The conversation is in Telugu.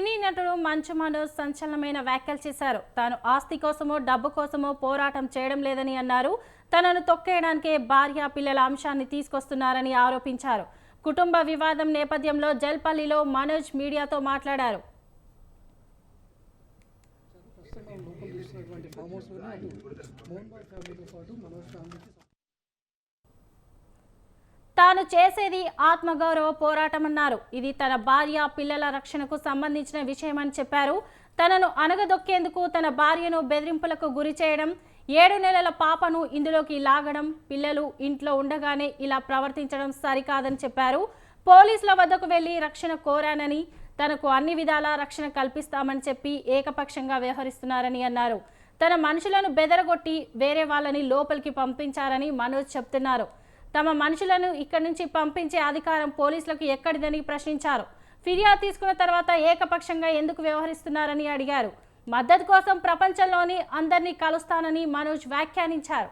సినీ నటుడు మంచు మనోజ్ సంచలనమైన వ్యాఖ్యలు చేశారు. తాను ఆస్తి కోసమో డబ్బు కోసమో పోరాటం చేయడం లేదని అన్నారు. తనను తొక్కేయడానికే భార్య పిల్లల అంశాన్ని తీసుకొస్తున్నారని ఆరోపించారు. కుటుంబ వివాదం నేపథ్యంలో జల్పల్లిలో మనోజ్ మీడియాతో మాట్లాడారు. ఫామ్ హౌస్లోనే అటు మోహన్ బాయ్ ఫ్యామిలీతో పాటు మనోజ్ ఫ్యామిలీకి తాను చేసేది ఆత్మగౌరవ పోరాటమన్నారు. ఇది తన భార్య పిల్లల రక్షణకు సంబంధించిన విషయమని చెప్పారు. తనను అనగదొక్కేందుకు తన భార్యను బెదిరింపులకు గురి చేయడం ఏడు నెలల పాపను ఇందులోకి లాగడం పిల్లలు ఇంట్లో ఉండగానే ఇలా ప్రవర్తించడం సరికాదని చెప్పారు. పోలీసుల వద్దకు వెళ్ళి రక్షణ కోరానని తనకు అన్ని విధాల రక్షణ కల్పిస్తామని చెప్పి ఏకపక్షంగా వ్యవహరిస్తున్నారని అన్నారు. తన మనుషులను బెదరగొట్టి వేరే వాళ్ళని లోపలికి పంపించారని మనోజ్ చెప్తున్నారు. తమ మనుషులను ఇక్కడి నుంచి పంపించే అధికారం పోలీసులకు ఎక్కడిదని ప్రశ్నించారు. ఫిర్యాదు తీసుకున్న తర్వాత ఏకపక్షంగా ఎందుకు వ్యవహరిస్తున్నారని అడిగారు. మద్దతు కోసం ప్రపంచంలోని అందరినీ కలుస్తానని మనోజ్ వ్యాఖ్యానించారు.